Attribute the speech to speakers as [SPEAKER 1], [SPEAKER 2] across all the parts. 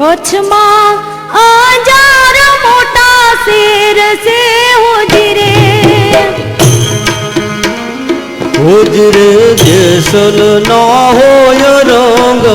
[SPEAKER 1] કચ્છમાં હજાર મોટા શેર છે હોજરે
[SPEAKER 2] હોજરે જેસલ ના હોય રંગ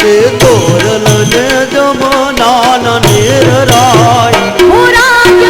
[SPEAKER 2] તે તોરલ ને જમના ને રાય.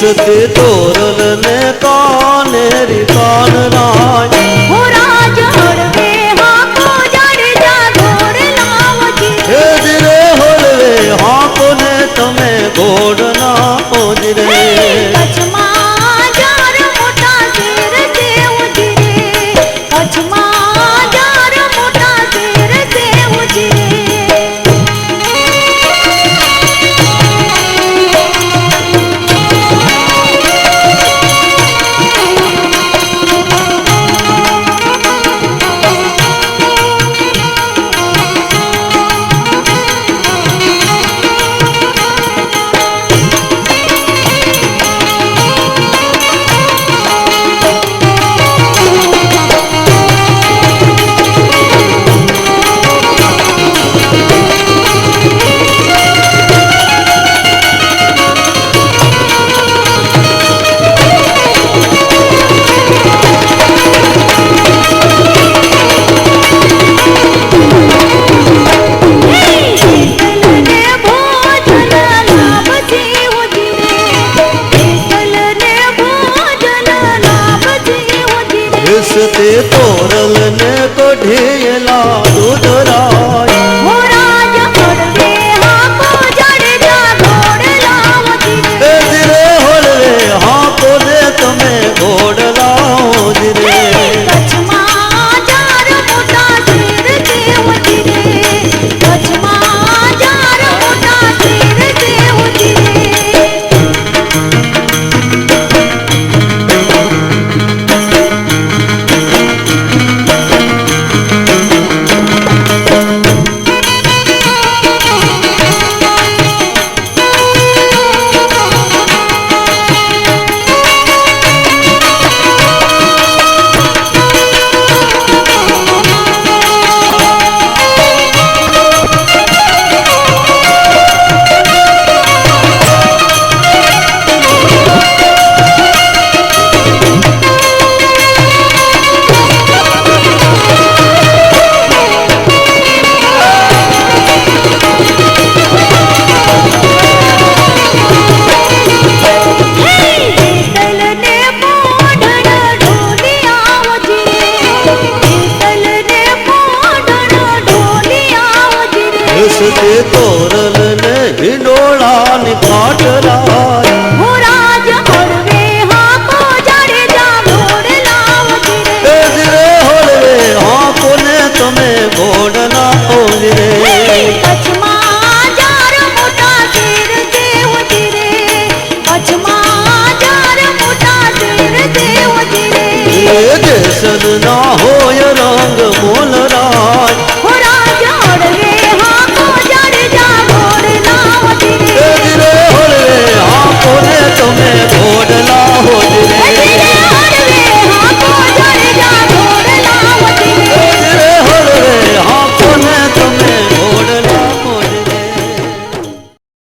[SPEAKER 2] તુલસથી તોરલ ને કાનેરી કાન રાય
[SPEAKER 1] હસતે તોરલ હિંડોળા ની ખાટરાય